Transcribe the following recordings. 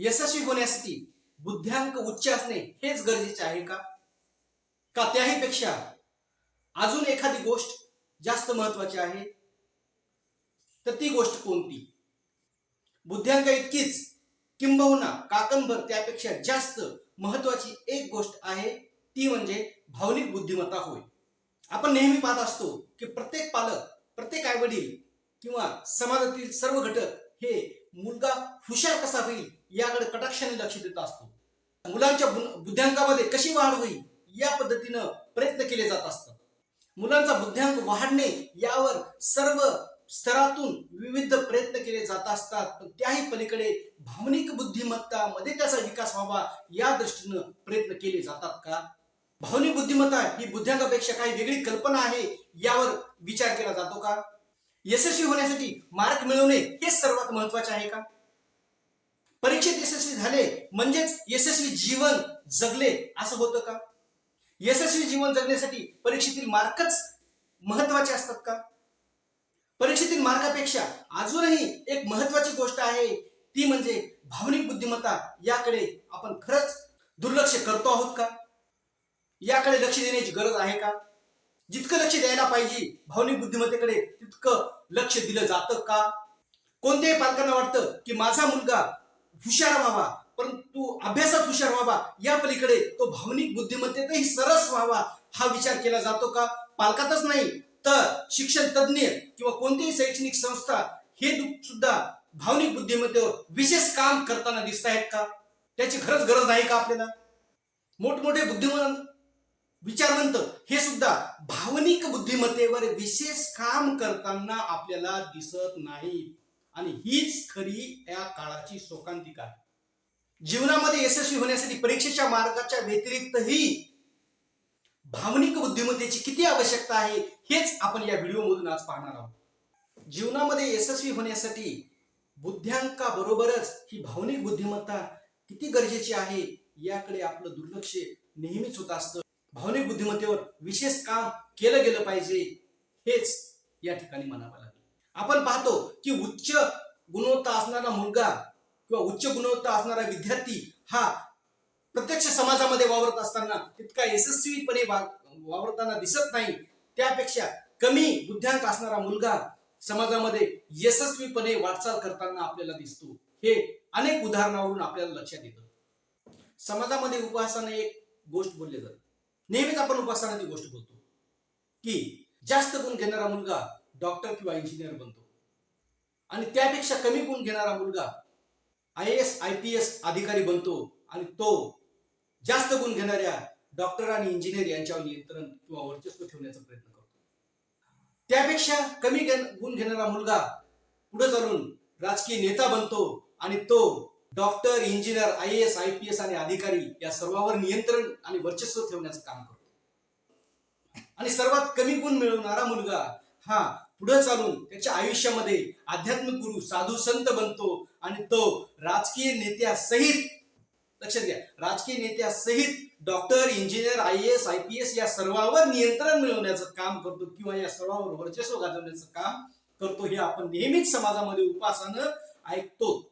यशस्वी होण्यासाठी बुद्ध्यांक उच्च असणे हेच गरजेचे आहे का? का त्याही पेक्षा अजून एखादी गोष्ट जास्त महत्वाची आहे? तर ती गोष्ट कोणती? बुद्ध्यांक इतकीच किंबहुना काकणभर त्यापेक्षा जास्त महत्वाची एक गोष्ट आहे ती म्हणजे भावनिक बुद्धिमत्ता होय. आपण नेहमी पाहत असतो की प्रत्येक पालक प्रत्येक आई वडील किंवा समाजातील सर्व घटक हे मुलगा हुशार कसा होईल याकडे कटाक्षाने लक्ष देत असतो. मुलांच्या बुद्ध्यांकामध्ये कशी वाढ होईल या पद्धतीनं प्रयत्न केले जात असतात. मुलांचा बुद्ध्यांक वाढणे यावर सर्व स्तरातून विविध प्रयत्न केले जात असतात. पण त्याही पलीकडे भावनिक बुद्धिमत्ता मध्ये त्याचा विकास व्हावा या दृष्टीनं प्रयत्न केले जातात का? भावनिक बुद्धिमत्ता ही बुद्ध्यांकापेक्षा काही वेगळी कल्पना आहे यावर विचार केला जातो का? यशस्वी होण्यासाठी मार्क मिळवणे हे सर्वात महत्त्वाचे आहे का? परीक्षेत यशस्वी झाले म्हणजेच यशस्वी जीवन जगले असं होतं का? यशस्वी जीवन जगण्यासाठी परीक्षेतील मार्कच महत्त्वाचे असतात का? परीक्षेतील मार्कापेक्षा अजूनही एक महत्वाची गोष्ट आहे ती म्हणजे भावनिक बुद्धिमत्ता. याकडे आपण खरंच दुर्लक्ष करतो आहोत का? याकडे लक्ष देण्याची गरज आहे का? जितकं लक्ष द्यायला पाहिजे भावनिक बुद्धिमत्तेकडे तितकं लक्ष दिलं जातं का? कोणत्याही पालकांना वाटतं की माझा मुलगा हुशार व्हावा परंतु अभ्यासात हुशार व्हावा या पलीकडे तो भावनिक बुद्धिमत्तेतही सरस व्हावा हा विचार केला जातो का? पालकातच नाही तर शिक्षण तज्ज्ञ किंवा कोणतीही शैक्षणिक संस्था हे सुद्धा भावनिक बुद्धिमत्तेवर विशेष काम करताना दिसत आहेत का? त्याची खरंच गरज नाही का आपल्याला? मोठमोठे बुद्धिमान विचारवंत हे सुद्धा भावनिक बुद्धिमत्तेवर विशेष काम करताना आपल्याला दिसत नाही आणि हीच खरी या काळाची शोकांतिका आहे. जीवनामध्ये यशस्वी होण्यासाठी परीक्षेच्या मार्गाच्या व्यतिरिक्तही भावनिक बुद्धिमत्तेची किती आवश्यकता आहे हेच आपण या व्हिडिओमधून आज पाहणार आहोत. जीवनामध्ये यशस्वी होण्यासाठी बुद्ध्यांकाबरोबरच ही भावनिक बुद्धिमत्ता किती गरजेची आहे याकडे आपलं दुर्लक्ष नेहमीच होत असतं. भावनिक बुद्धिमत्तेवर विशेष काम केलं गेलं पाहिजे हेच या ठिकाणी म्हणावं लागेल. आपण पाहतो की उच्च गुणवत्ता असणारा मुलगा किंवा उच्च गुणवत्ता असणारा विद्यार्थी हा प्रत्यक्ष समाजामध्ये वावरत असताना तितका यशस्वीपणे वावरताना दिसत नाही. त्यापेक्षा कमी बुद्ध्यांक असणारा मुलगा समाजामध्ये यशस्वीपणे वाटचाल करताना आपल्याला दिसतो. हे अनेक उदाहरणावरून आपल्याला लक्षात येतं. समाजामध्ये उपासाने एक गोष्ट बोलली जाते. नेहमीच आपण उपासना ती गोष्ट बोलतो. की जास्त गुण घेणारा मुलगा डॉक्टर किंवा इंजिनियर बनतो. आणि त्यापेक्षा कमी गुण घेणारा मुलगा I S I P S अधिकारी बनतो. आणि तो जास्त गुण घेणाऱ्या डॉक्टर आणि इंजिनियर यांच्यावर नियंत्रण किंवा वर्चस्व ठेवण्याचा प्रयत्न करतो. त्यापेक्षा कमी घेण- गुण घेणारा मुलगा पुढे चालून राजकीय नेता बनतो. आणि तो doctor engineer I S I P S आणि अधिकारी या सर्वांवर नियंत्रण आणि वर्चस्व ठेवण्याचं काम करतो. आणि सर्वात कमी गुण मिळवणारा मुलगा हा पुढे चालून त्याच्या आयुष्यामध्ये आध्यात्मिक गुरु साधू संत बनतो आणि तो राजकीय नेत्यासहित लक्षात घ्या राजकीय नेत्यासहित doctor engineer I S I P S या सर्वांवर नियंत्रण मिळवण्याचं काम करतो किंवा या सर्वांवर वर्चस्व गाजवण्याचं काम करतो हे आपण नेहमीच समाजामध्ये उपासानं ऐकतो.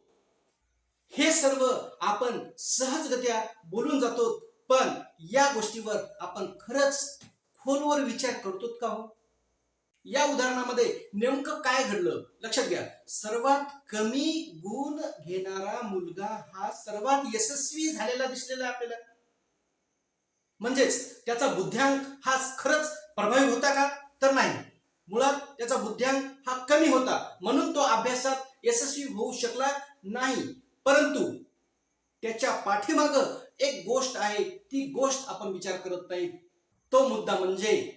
हे सर्व आपण सहजगत्या बोलून जातो पण या गोष्टीवर आपण खरंच खोलवर विचार करतो का हो? या उदाहरणामध्ये नेमकं काय घडलं? लक्षात घ्या. सर्वात कमी गुण घेणारा मुलगा हा सर्वात यशस्वी झालेला दिसलेला आपल्याला. म्हणजेच त्याचा बुद्ध्यांक हा खरंच प्रभावी होता का? तर नाही. मुळात त्याचा बुद्ध्यांक हा कमी होता. म्हणून तो अभ्यासात यशस्वी होऊ शकला नाही. परंतु त्याच्या पाठीमाग एक गोष्ट आहे ती गोष्ट आपण विचार करत नाही. तो मुद्दा म्हणजे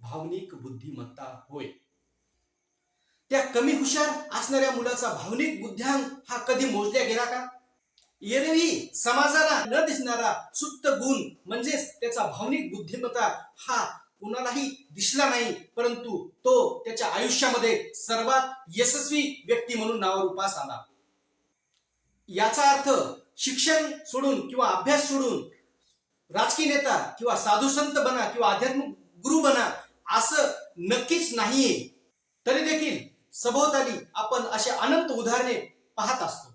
भावनिक बुद्धिमत्ता होय. त्या कमी हुशार असणाऱ्या मुलाचा भावनिक बुद्ध्यांक हा कधी मोजल्या गेला का? एरवी समाजाला न दिसणारा सुप्त गुण म्हणजेच त्याचा भावनिक बुद्धिमत्ता हा कुणालाही दिसला नाही परंतु तो त्याच्या आयुष्यामध्ये सर्वात यशस्वी व्यक्ती म्हणून नावारूपास आला. याचा अर्थ शिक्षण सोडून किंवा अभ्यास सोडून राजकीय नेता किंवा साधुसंत बना किंवा आध्यात्मिक गुरु बना असं नक्कीच नाहीये. तरी देखील सभोवताली आपण असे अनंत उदाहरणे पाहत असतो.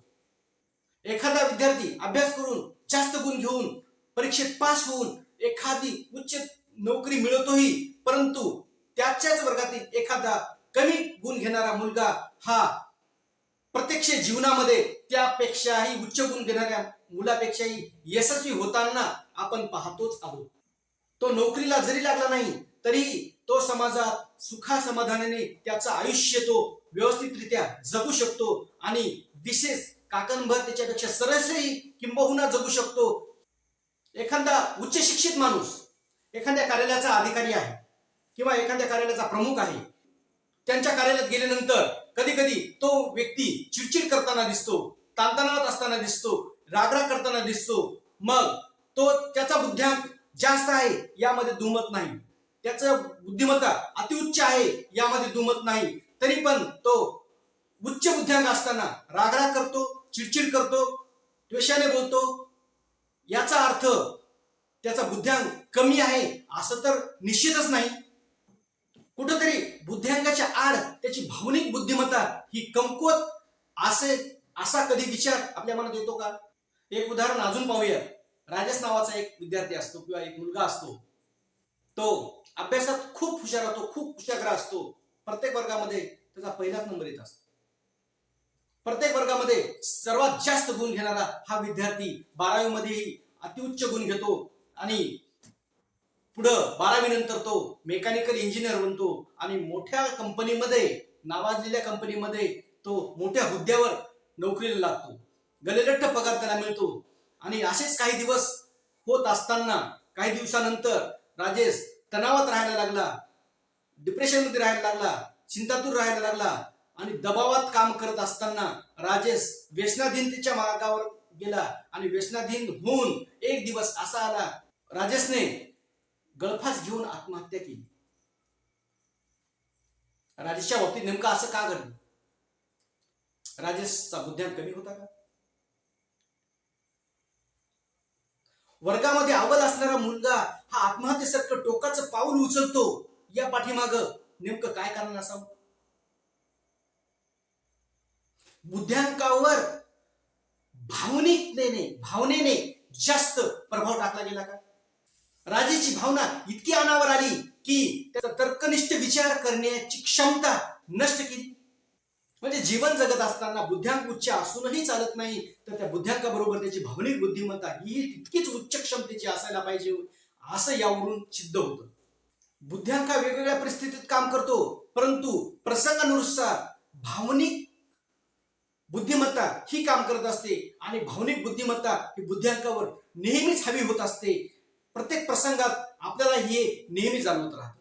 एखादा विद्यार्थी अभ्यास करून जास्त गुण घेऊन परीक्षेत पास होऊन एखादी उच्च नोकरी मिळवतोही परंतु त्याच्याच वर्गातील एखादा कमी गुण घेणारा मुलगा हा प्रत्यक्ष जीवनामध्ये त्यापेक्षाही उच्च गुण घेणाऱ्या मुलापेक्षाही यशस्वी होताना आपण पाहतोच आहोत. तो नोकरीला जरी लागला नाही तरीही तो समाजात सुखा समाधानाने त्याचं आयुष्य तो व्यवस्थितरित्या जगू शकतो आणि विशेष काकणभर त्याच्यापेक्षा सरसही किंबहुना जगू शकतो. एखादा उच्च शिक्षित माणूस एखाद्या कार्यालयाचा अधिकारी आहे किंवा एखाद्या कार्यालयाचा प्रमुख आहे त्यांच्या कार्यालयात गेल्यानंतर कधी कधी तो व्यक्ती चिडचिड करताना दिसतो ताणतणावात असताना दिसतो रागराग करताना दिसतो. मग तो त्याचा बुद्ध्यांक जास्त आहे यामध्ये दुमत नाही. त्याचं बुद्धिमत्ता अतिउच्च आहे यामध्ये दुमत नाही. तरी पण तो उच्च बुद्ध्यांक असताना रागराग करतो चिडचिड करतो द्वेषाने बोलतो. याचा अर्थ त्याचा बुद्ध्यांक कमी आहे असं तर निश्चितच नाही. कुठंतरी बुद्ध्यांकाच्या आड त्याची भावनिक बुद्धिमत्ता ही कमकुवत असे असा कधी विचार आपल्या मनात येतो का? एक उदाहरण अजून पाहूया. राजेश नावाचा एक विद्यार्थी असतो किंवा एक मुलगा असतो. तो अभ्यासात खूप हुशार असतो खूप कुशाग्र असतो. प्रत्येक वर्गामध्ये त्याचा पहिलाच नंबर येत असतो. प्रत्येक वर्गामध्ये सर्वात जास्त गुण घेणारा हा विद्यार्थी बारावी मध्येही अतिउच्च गुण घेतो आणि पुढं बारावी नंतर तो मेकॅनिकल इंजिनियर बनतो आणि मोठ्या कंपनीमध्ये नावाजलेल्या कंपनीमध्ये तो मोठ्या हुद्द्यावर नोकरीला लागतो. गलेलठ्ठ पगार त्याला मिळतो. आणि असेच काही दिवस होत असताना काही दिवसानंतर राजेश तणावात राहायला लागला डिप्रेशनमध्ये राहायला लागला चिंतातूर राहायला लागला आणि दबावात काम करत असताना राजेश व्यसनाधीनतेच्या मार्गावर गेला आणि व्यसनाधीन होऊन एक दिवस असा आला. राजेशने गळफास घेऊन आत्महत्या केली. राजेशच्या बाबतीत नेमकं असं का घडलं? राजेशचा बुद्ध्यांक कमी होता का? वर्गामध्ये अव्वल असणारा मुलगा हा आत्महत्येसारखं टोकाचं पाऊल उचलतो. या पाठीमाग नेमकं काय कारण असावं? बुद्ध्यांकावर भावनिकतेने भावनेने जास्त प्रभाव टाकला गेला का? राजेची भावना इतकी अनावर आली की त्याचा तर्कनिष्ठ विचार करण्याची क्षमता नष्ट केली. म्हणजे जीवन जगत असताना बुद्ध्यांक उच्च असूनही चालत नाही तर त्या बुद्ध्यांकाबरोबर त्याची भावनिक बुद्धिमत्ता ही तितकीच उच्च क्षमतेची असायला पाहिजे असं यावरून सिद्ध होतं. बुद्ध्यांका वेगवेगळ्या परिस्थितीत काम करतो परंतु प्रसंगानुसार भावनिक बुद्धिमत्ता ही काम करत असते आणि भावनिक बुद्धिमत्ता ही बुद्ध्यांकावर नेहमीच हवी होत असते प्रत्येक प्रसंगात आपल्याला हे नेहमी जाणवत राहतं.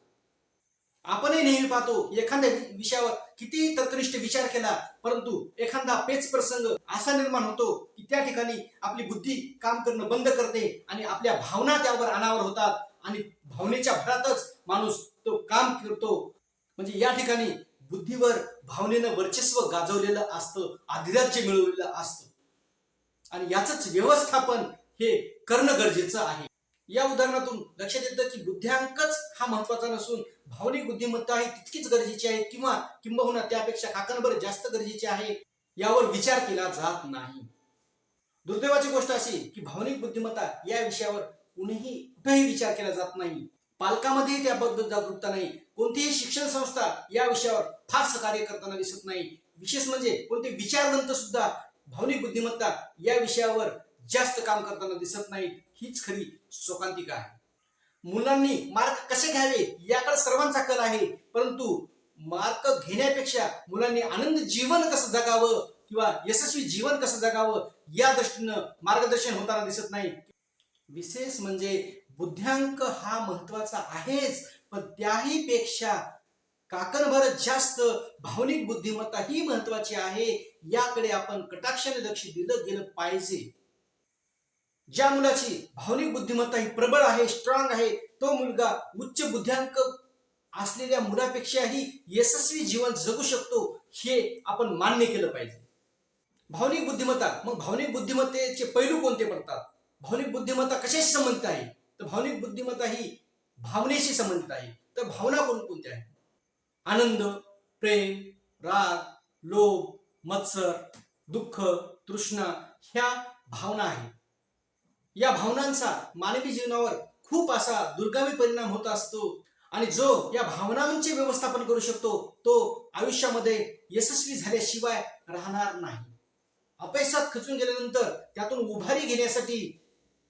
आपणही नेहमी पाहतो एखाद्या विषयावर किती तर्कनिष्ठ विचार केला परंतु एखादा पेच प्रसंग असा निर्माण होतो की त्या ठिकाणी आपली बुद्धी काम करणं बंद करते आणि आपल्या भावना त्यावर अनावर होतात आणि भावनेच्या भरातच माणूस तो काम करतो. म्हणजे या ठिकाणी बुद्धीवर भावनेनं वर्चस्व गाजवलेलं असतं अधिराज्य मिळवलेलं असतं. आणि याच व्यवस्थापन हे करणं गरजेचं आहे. या उदाहरणातून लक्षात येतं की बुद्ध्यांकच हा महत्त्वाचा नसून भावनिक बुद्धिमत्ता ही तितकीच गरजेची आहे किंवा किंबहुना त्यापेक्षा काकणभर जास्त गरजेची आहे यावर विचार केला जात नाही. दुर्दैवाची गोष्ट अशी की भावनिक बुद्धिमत्ता या विषयावर कुणीही कुठेही विचार केला जात नाही. पालकामध्येही त्याबद्दल जागरूकता नाही. कोणतीही शिक्षण संस्था या विषयावर फारसं कार्य करताना दिसत नाही. विशेष म्हणजे कोणते विचारवंत सुद्धा भावनिक बुद्धिमत्ता या विषयावर जास्त काम करताना दिसत नाहीत. हीच खरी शोकांतिका आहे. मुलांनी मार्क कसे घ्यावे याकडे सर्वांचा कल आहे परंतु मार्क घेण्यापेक्षा मुलांनी आनंद जीवन कसं जगावं किंवा यशस्वी जीवन कसं जगावं या दृष्टीनं मार्गदर्शन होताना दिसत नाही. विशेष म्हणजे बुद्ध्यांक हा महत्त्वाचा आहेच पण त्याही पेक्षा काकणभर जास्त भावनिक बुद्धिमत्ता ही महत्वाची आहे याकडे आपण कटाक्षाने लक्ष दिलं गेलं पाहिजे. ज्या मुलाची भावनिक बुद्धिमत्ता ही प्रबळ आहे स्ट्रॉंग आहे तो मुलगा उच्च बुद्ध्यांक असलेल्या मुलापेक्षाही यशस्वी जीवन जगू शकतो हे आपण मान्य केलं पाहिजे. भावनिक बुद्धिमत्ता मग भावनिक बुद्धिमत्तेचे पैलू कोणते पडतात? भावनिक बुद्धिमत्ता कशाशी संबंधित आहे? तर भावनिक बुद्धिमत्ता ही भावनेशी संबंधित आहे. तर भावना कोणकोणत्या आहेत? आनंद प्रेम राग लोभ मत्सर दुःख तृष्णा ह्या भावना आहेत. या भावनांचा मानवी जीवनावर खूप असा दुर्गामी परिणाम होत असतो. आणि जो या भावनांचे व्यवस्थापन करू शकतो तो आयुष्यामध्ये यशस्वी झाल्याशिवाय राहणार नाही. अपयशात खचून गेल्यानंतर त्यातून उभारी घेण्यासाठी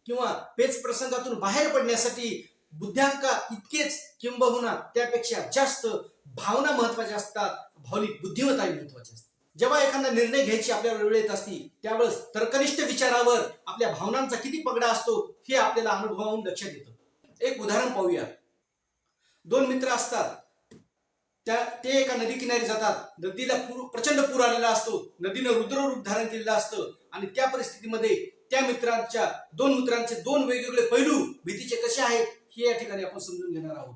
किंवा पेच प्रसंगातून बाहेर पडण्यासाठी बुद्ध्यांका इतकेच किंबहुना त्यापेक्षा जास्त भावना महत्त्वाच्या असतात भावनिक बुद्धिमत्ता महत्वाची असतात जेव्हा एखादा निर्णय घ्यायची आपल्याला वेळ येत असती त्यावेळेस तर्कनिष्ठ विचारावर आपल्या भावनांचा किती पगडा असतो हे आपल्याला अनुभवावून लक्षात येतं. एक उदाहरण पाहूया. दोन मित्र असतात. त्या ते एका नदी किनारी जातात. नदीला पूर प्रचंड पूर आलेला असतो. नदीनं रुद्ररूप धारण केलेलं असतं. आणि त्या परिस्थितीमध्ये त्या मित्रांच्या दोन मित्रांचे दोन वेगवेगळे पैलू भीतीचे कसे आहेत हे या ठिकाणी आपण समजून घेणार आहोत.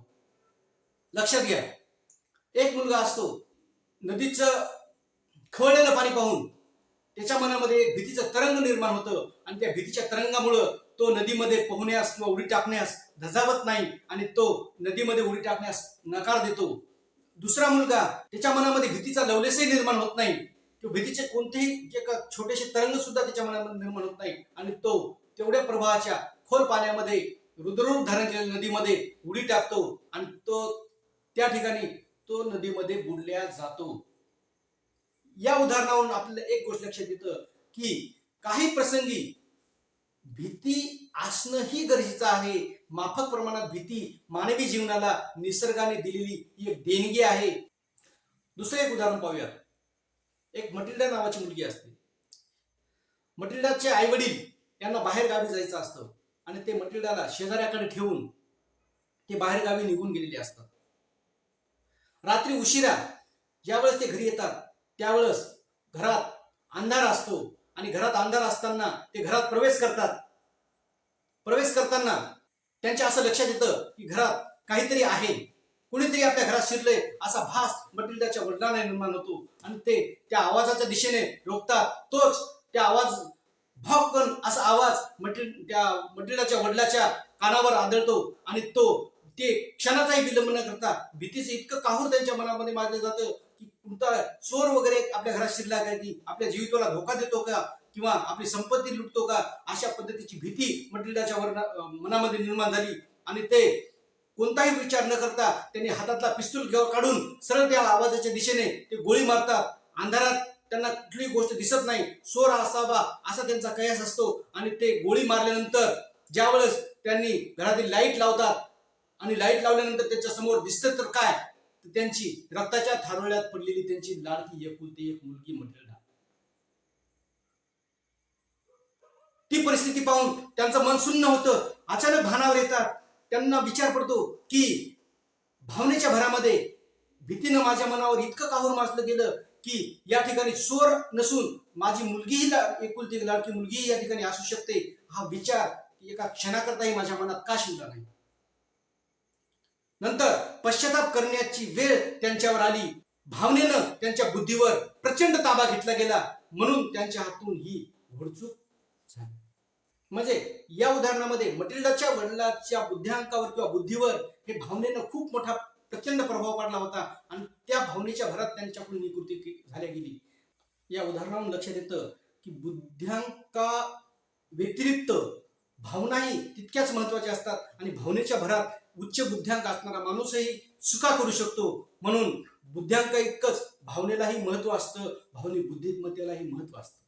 लक्षात घ्या. एक मुलगा असतो. नदीचं खवळलेलं पाणी पाहून त्याच्या मनामध्ये एक भीतीचं तरंग निर्माण होतं. आणि त्या भीतीच्या तरंगामुळं तो नदीमध्ये पोहण्यास किंवा उडी टाकण्यास धजावत नाही आणि तो नदीमध्ये उडी टाकण्यास नकार देतो. दुसरा मुलगा त्याच्या मनामध्ये भीतीचा लवलेसही निर्माण होत नाही. किंवा भीतीचे कोणतेही जे का छोटेसे तरंग सुद्धा त्याच्या मनामध्ये निर्माण होत नाही. आणि तो तेवढ्या प्रवाहाच्या खोल पाण्यामध्ये रुद्ररूप धारण केलेल्या नदीमध्ये उडी टाकतो आणि तो त्या ठिकाणी तो नदीमध्ये बुडल्या जातो. या उदाहरणावरून आपल्याला एक गोष्ट लक्षात येतं की काही प्रसंगी भीती असणंही गरजेचं आहे. माफक प्रमाणात भीती मानवी जीवनाला निसर्गाने दिलेली ही एक देणगी आहे. दुसरं एक उदाहरण पाहूया. एक मटिल्डा नावाची मुलगी असते. मटिल्डाचे आई वडील यांना बाहेर गावी जायचं असतं आणि ते मटिल्डाला शेजाऱ्याकडे ठेवून ते बाहेर गावी निघून गेलेले असतात. रात्री उशिरा ज्यावेळेस ते घरी येतात त्यावेळेस घरात अंधार असतो आणि घरात अंधार असताना ते घरात प्रवेश करतात. प्रवेश करताना त्यांच्या असं लक्षात येतं की घरात काहीतरी आहे. कुणीतरी आपल्या घरात शिरले असा भास मटिल्डाच्या वडिलांना निर्माण होतो आणि ते त्या आवाजाच्या दिशेने रोखतात. तोच त्या आवाज भॉकन असा आवाज मटिल त्या मटिल्डाच्या वडिलाच्या कानावर आदळतो आणि तो ते क्षणाचाही विलंब न करता भीतीचं इतकं काहूर त्यांच्या मनामध्ये मारलं जातं तुमचा चोर वगैरे आपल्या घरात शिरला काय की आपल्या जीवितवाला धोका देतो का? किंवा आपली संपत्ती लुटतो का? अशा पद्धतीची भीती मटिल्डाच्या मनामध्ये निर्माण झाली. आणि ते कोणताही विचार न करता त्यांनी हातातला पिस्तूल घेऊन काढून सरळ त्या आवाजाच्या दिशेने ते गोळी मारतात. अंधारात त्यांना कुठलीही गोष्ट दिसत नाही. चोर असावा असा त्यांचा कयास असतो. आणि ते गोळी मारल्यानंतर ज्यावेळेस त्यांनी घरातील लाइट लावतात आणि लाइट लावल्यानंतर त्याच्यासमोर दिसतं तर काय? तर त्यांची रक्ताच्या थारोळ्यात पडलेली त्यांची लाडकी एकुलती एक मुलगी मटिल्डा ती परिस्थिती पाहून त्यांचं मन सुन्न होतं. अचानक भानावर येतात. त्यांना विचार पडतो की भावनेच्या भरामध्ये भीतीनं माझ्या मनावर इतकं काहूर माजलं गेलं की या ठिकाणी चोर नसून माझी मुलगीही ला- एकुलती लाडकी मुलगीही या ठिकाणी असू शकते. हा विचार एका क्षणाकरताही माझ्या मनात का शिवला नाही? नंतर पश्चाताप करण्याची वेळ त्यांच्यावर आली. भावनेनं त्यांच्या बुद्धीवर प्रचंड ताबा घेतला गेला. म्हणून त्यांच्या हातून ही घोडचूक झाली. म्हणजे या उदाहरणामध्ये मटिल्डाच्या वडिलाच्या बुद्ध्यांकावर किंवा बुद्धीवर हे भावनेनं खूप मोठा प्रचंड प्रभाव पडला होता आणि त्या भावनेच्या भरात त्यांच्याकडून ही कृती झाल्या गेली. या उदाहरणावरून लक्षात येतं की बुद्ध्यांका व्यतिरिक्त भावनाही तितक्याच महत्त्वाच्या असतात आणि भावनेच्या भरात उच्च बुद्ध्यांक असणारा माणूसही चुका करू शकतो. म्हणून बुद्ध्यांक इतकंच भावनेलाही महत्त्व असतं भावनिक बुद्धिमत्तेलाही महत्त्व असतं.